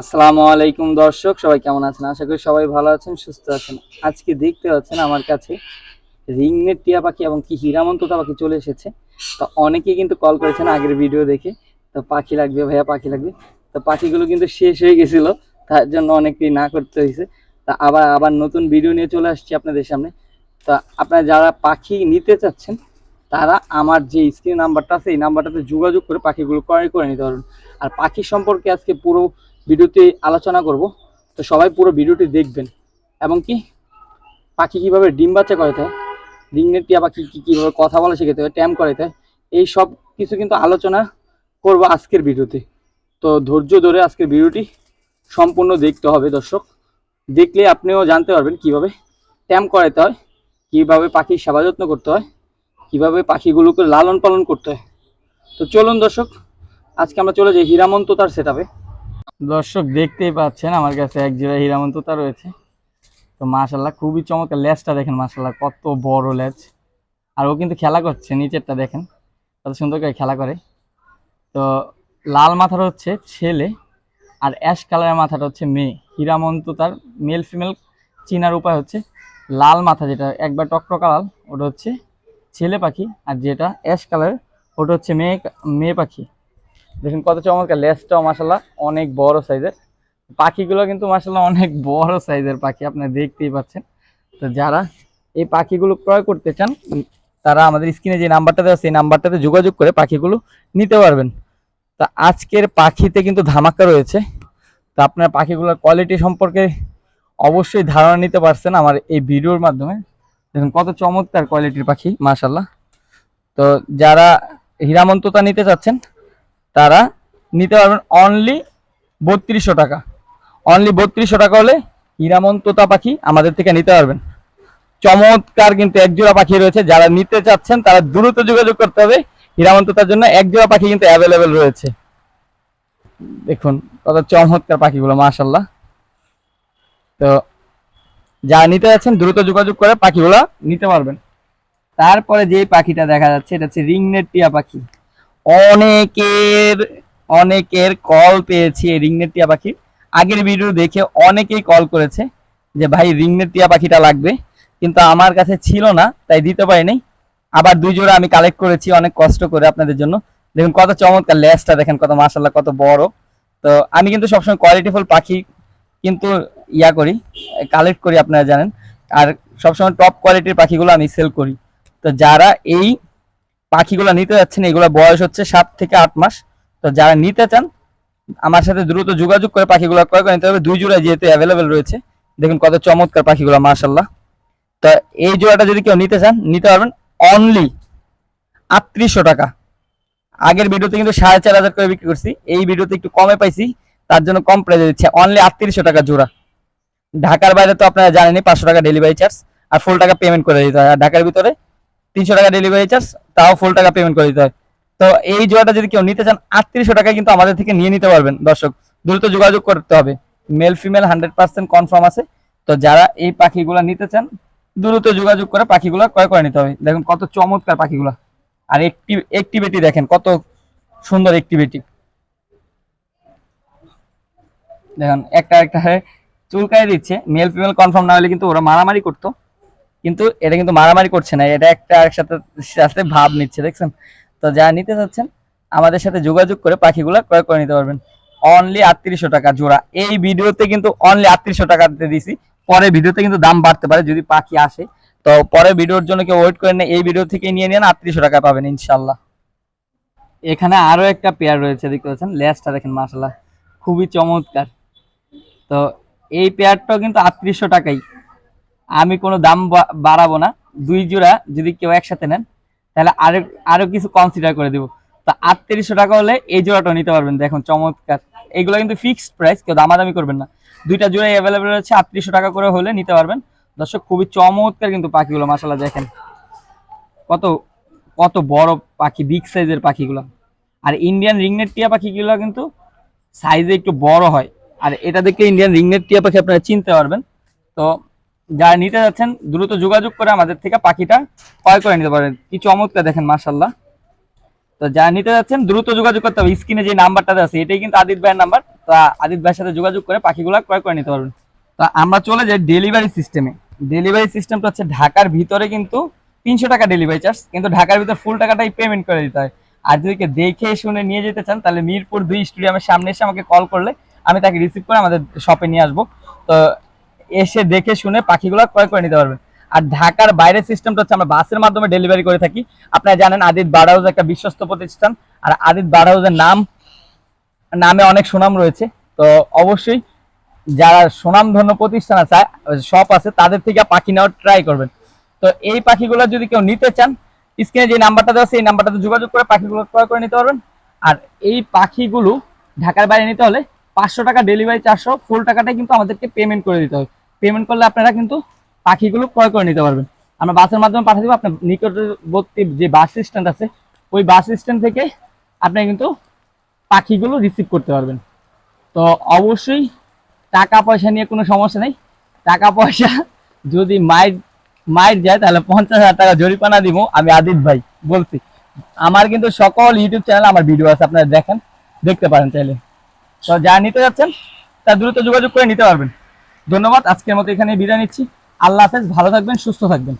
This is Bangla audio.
আসসালামু আলাইকুম দর্শক, সবাই কেমন আছেন? আশা করি সবাই ভালো আছেন, সুস্থ আছেন। আজকে দেখতে পাচ্ছেন আমার কাছে রিংনেট টিয়া পাখি এবং কি হীরামন্ততা পাখি চলে এসেছে। তো অনেকেই কিন্তু কল করেছেন আগের ভিডিও দেখে, তো পাখি লাগবে ভাইয়া, পাখি লাগবে। তো পাখিগুলো কিন্তু শেষ হয়ে গেছিল, তার জন্য অনেকেই না করতে হয়েছে। তা আবার আবার নতুন ভিডিও নিয়ে চলে আসছি আপনাদের সামনে। তা আপনারা যারা পাখি নিতে চাচ্ছেন, তারা আমার যে স্ক্রিন নাম্বারটা আছে, এই নাম্বারটাতে যোগাযোগ করে পাখিগুলো ক্রয় করে নিতে পারবেন। আর পাখি সম্পর্কে আজকে পুরো ভিডিওতে আলোচনা করব। তো সবাই পুরো ভিডিওটি দেখবেন। এবং কি, পাখি কীভাবে ডিম বাচ্চা করাতে হয় রিংনেট টিয়া পাখি কী কীভাবে কথা বলা শেখাতে হয়, ট্যাম করাতে হয় এই সব কিছু কিন্তু আলোচনা করব আজকের ভিডিওতে। তো ধৈর্য ধরে আজকের ভিডিওটি সম্পূর্ণ দেখতে হবে দর্শক। দেখলে আপনিও জানতে পারবেন কীভাবে ট্যাম করাতে হয়, কীভাবে পাখির সেবা যত্ন করতে হয়, কীভাবে পাখিগুলোকে লালন পালন করতে হয়। তো চলুন দর্শক, আজকে আমরা চলে যাই হীরামন্ত তার সেটাপে দর্শক দেখতেই পাচ্ছেন, আমার কাছে এক জোড়া হীরামন্ততা রয়েছে। তো মাশাল্লাহ খুবই চমৎকার লেজটা দেখেন মাশাল্লাহ কত বড় লেজ। আর ও কিন্তু খেলা করছে, নিচেরটা দেখেন, কত সুন্দর করে খেলা করে। তো লাল মাথার হচ্ছে ছেলে, আর অ্যাশ কালারের মাথাটা হচ্ছে মেয়ে। হীরামন্ত তার মেল ফিমেল চিনার উপায় হচ্ছে লাল মাথা যেটা, একবার টকটকা লাল, ওটা হচ্ছে ছেলে পাখি, আর যেটা অ্যাশ কালার ওটা হচ্ছে মেয়ে মেয়ে পাখি। দেখুন কত চমৎকার, লেসটাও মাসাল্লাহ অনেক বড় সাইজের। পাখিগুলো কিন্তু মাসাল্লাহ অনেক বড় সাইজের পাখি আপনি দেখতেই পাচ্ছেন। তো যারা এই পাখিগুলো ক্রয় করতে চান, তারা আমাদের স্ক্রিনে যে নাম্বারটা দেওয়া সেই নাম্বারটাতে যোগাযোগ করে পাখিগুলো নিতে পারবেন। তা আজকের পাখিতে কিন্তু ধামাকা রয়েছে। তো আপনার পাখিগুলোর কোয়ালিটি সম্পর্কে অবশ্যই ধারণা নিতে পারছেন আমার এই ভিডিওর মাধ্যমে। দেখুন কত চমৎকার কোয়ালিটির পাখি মাশাল্লাহ তো যারা হীরামন্ততা নিতে চাচ্ছেন তারা নিতে পারবেন অনলি বত্রিশশো টাকা। অনলি বত্রিশশো টাকা হলে হীরামন তোতা পাখি আমাদের থেকে নিতে পারবেন। চমৎকার কিন্তু একজোড়া পাখি রয়েছে, যারা নিতে চাচ্ছেন তারা দ্রুত যোগাযোগ করতে হবে। হীরামন তোতার জন্য একজোড়া পাখি কিন্তু অ্যাভেলেবেল রয়েছে। দেখুন কত চমৎকার পাখিগুলো মাশাল্লাহ তো যারা নিতে যাচ্ছেন দ্রুত যোগাযোগ করে পাখিগুলো নিতে পারবেন। তারপরে যে পাখিটা দেখা যাচ্ছে, এটা হচ্ছে রিংনেট টিয়া পাখি। অনেকের অনেকের কল পেয়েছি এই রিংনেট টিয়া পাখির আগের ভিডিও দেখে অনেকেই কল করেছে যে, ভাই, রিংনেট টিয়া পাখিটা লাগবে। কিন্তু আমার কাছে ছিল না, তাই দিতে পারিনি। আবার দুই জোড়া আমি কালেক্ট করেছি, অনেক কষ্ট করে আপনাদের জন্য। দেখুন, কত চমৎকার লেজটা, দেখেন কত মাসাল্লাহ কত বড়। তো আমি কিন্তু সবসময় কোয়ালিটিফুল পাখি কিন্তু ইয়া করি কালেক্ট করি, আপনারা জানেন। আর সবসময় টপ কোয়ালিটির পাখিগুলো আমি সেল করি। তো যারা এই পাখিগুলো নিতে যাচ্ছেন এগুলো বয়স হচ্ছে সাত থেকে আট মাস। তো যারা নিতে চান, আমার সাথে দ্রুত যোগাযোগ করে পাখিগুলো ক্রয় করে নিতে হবে। দুই জোড়া যেহেতু অ্যাভেলেবেল রয়েছে, দেখুন কত চমৎকার পাখিগুলো মার্শাল্লাহ তো এই জোড়াটা যদি কেউ নিতে চান, নিতে পারবেন অনলি আটত্রিশশো টাকা। আগের ভিডিওতে কিন্তু সাড়ে চার হাজার করে বিক্রি করছি, এই ভিডিওতে একটু কমে পাইছি, তার জন্য কম প্রাইজে দিচ্ছে। অনলি আটত্রিশশো টাকা জোড়া। ঢাকার বাইরে তো আপনারা জানেনই, পাঁচশো টাকা ডেলিভারি চার্জ আর ফুল টাকা পেমেন্ট করে দিতে হয়। আর ঢাকার ভিতরে তিনশো টাকা ডেলিভারি চার্জ তাও ফুল টাকা পেমেন্ট করে দিতে হয়। তো এই জোড়াটা যদি কেউ নিতে চান, আটত্রিশশো টাকায় কিন্তু আমাদের থেকে নিয়ে নিতে পারবেন। দর্শক, দ্রুত যোগাযোগ করতে হবে। Male female hundred percent confirm আছে। তো যারা এই পাখিগুলো নিতে চান, দ্রুত যোগাযোগ করে পাখিগুলো ক্রয় করে নিতে হবে। দেখুন কত চমৎকার পাখিগুলো। আর একটি অ্যাক্টিভিটি দেখেন, কত সুন্দর অ্যাক্টিভিটি দেখুন, একটা একটা চুলকায় দিচ্ছে। মেল ফিমেল কনফার্ম না হলে কিন্তু ওরা মারামারি করতো। কিন্তু এটা কিন্তু মারামারি করছে না, এটা একটা একসাথে সাথে ভাব নিচ্ছে, দেখছেন? তো যা নিতে চাচ্ছেন, আমাদের সাথে যোগাযোগ করে পাখিগুলো ক্রয় করে নিতে পারবেন। অনলি আটত্রিশশো টাকা জোড়া। এই ভিডিওতে কিন্তু অনলি আটত্রিশশো টাকা দিতে দিছি। পরে ভিডিওতে কিন্তু দাম বাড়তে পারে যদি পাখি আসে। তো পরে ভিডিওর জন্য কেউ ওয়েট করেন এই ভিডিও থেকে নিয়ে নেন, আটত্রিশশো টাকা পাবেন ইনশাল্লাহ। এখানে আরও একটা পেয়ার রয়েছে, দেখতে পাচ্ছেন? লেজটা দেখেন মাসাল্লাহ খুবই চমৎকার। তো এই পেয়ারটাও কিন্তু আটত্রিশশো টাকাই। আমি কোনো দাম বাড়াবো না। দুই জোড়া যদি কেউ একসাথে নেন, তাহলে আরও আরও কিছু কনসিডার করে দেবো। তো আটত্রিশশো টাকা হলে এই জোড়াটা নিতে পারবেন। দেখুন, চমৎকার। এগুলো কিন্তু ফিক্সড প্রাইস কেউ দামাদামি করবেন না। দুইটা জোড়াই অ্যাভেলেবেল রয়েছে, আটত্রিশশো টাকা করে হলে নিতে পারবেন। দর্শক, খুবই চমৎকার কিন্তু পাখিগুলো মাসাল্লাহ দেখেন। কত কত বড় পাখি বিগ সাইজের পাখিগুলো। আর ইন্ডিয়ান রিংনেট টিয়া পাখিগুলো কিন্তু সাইজে একটু বড় হয়। আর এটা দেখে ইন্ডিয়ান রিংনেট টিয়া পাখি আপনারা চিনতে পারবেন। তো যারা নিতে যাচ্ছেন, দ্রুত যোগাযোগ করে আমাদের থেকে পাখিটা ক্রয় করে নিতে পারেন। কি চমৎকার দেখেন মার্শাল্লাহ তো যারা নিতে যাচ্ছেন, দ্রুত যোগাযোগ করতে হবে। স্ক্রিনে যে নাম্বারটা আছে, এটাই কিন্তু আদিত ভাইয়ের নাম্বার। তা আদিত ভাইয়ের সাথে যোগাযোগ করে পাখিগুলো ক্রয় করে নিতে পারবেন। তা আমরা চলে যাই ডেলিভারি সিস্টেমে। ডেলিভারি সিস্টেমটা হচ্ছে ঢাকার ভিতরে কিন্তু তিনশো টাকা ডেলিভারি চার্জ, কিন্তু ঢাকার ভিতরে ফুল টাকাটাই পেমেন্ট করে দিতে হয়। আর যদি দেখে শুনে নিয়ে যেতে চান, তাহলে মিরপুর দুই স্টেডিয়ামের সামনে এসে আমাকে কল করলে আমি তাকে রিসিভ করে আমাদের শপে নিয়ে আসব। তো এসে দেখে শুনে পাখিগুলো ক্রয় করে নিতে পারবেন। আর ঢাকার বাইরের সিস্টেমটা হচ্ছে আমরা বাসের মাধ্যমে ডেলিভারি করে থাকি। আপনারা জানেন আদিত বার্ড হাউস একটা বিশ্বস্ত প্রতিষ্ঠান। আর আদিত বার্ড হাউসের নাম, নামে অনেক সুনাম রয়েছে। তো অবশ্যই যারা সুনামধন্য প্রতিষ্ঠান আছে শপ আছে, তাদের থেকে পাখি নেওয়ার ট্রাই করবেন। তো এই পাখিগুলো যদি কেউ নিতে চান স্ক্রিনে যে নাম্বারটা দেওয়া এই নাম্বারটাতে যোগাযোগ করে পাখিগুলো ক্রয় করে নিতে পারবেন। আর এই পাখিগুলো ঢাকার বাইরে নিতে হলে পাঁচশো টাকা ডেলিভারি চারশো ফুল টাকাটাই কিন্তু আমাদেরকে পেমেন্ট করে দিতে হবে। পেমেন্ট করলে আপনারা কিন্তু পাখিগুলো ক্রয় করে নিতে পারবেন। আমরা বাসের মাধ্যমে পাঠিয়ে দেবো, আপনার নিকটবর্তী যে বাস স্ট্যান্ড আছে, ওই বাস স্ট্যান্ড থেকে আপনি কিন্তু পাখিগুলো রিসিভ করতে পারবেন। তো অবশ্যই টাকা পয়সা নিয়ে কোনো সমস্যা নেই। টাকা পয়সা যদি মাইর মাইর যায়, তাহলে পঞ্চাশ হাজার টাকা জরিমানা দিব আমি আদিত ভাই, বলছি। আমার কিন্তু সকল ইউটিউব চ্যানেল আমার ভিডিও আছে, আপনারা দেখেন, দেখতে পারেন চাইলে। যা নিতে যাচ্ছেন, তা দ্রুত যোগাযোগ করে নিতে পারবেন। ধন্যবাদ, আজকের মতো এখানে বিদায় নিচ্ছি। আল্লাহ হাফেজ, ভালো থাকবেন, সুস্থ থাকবেন।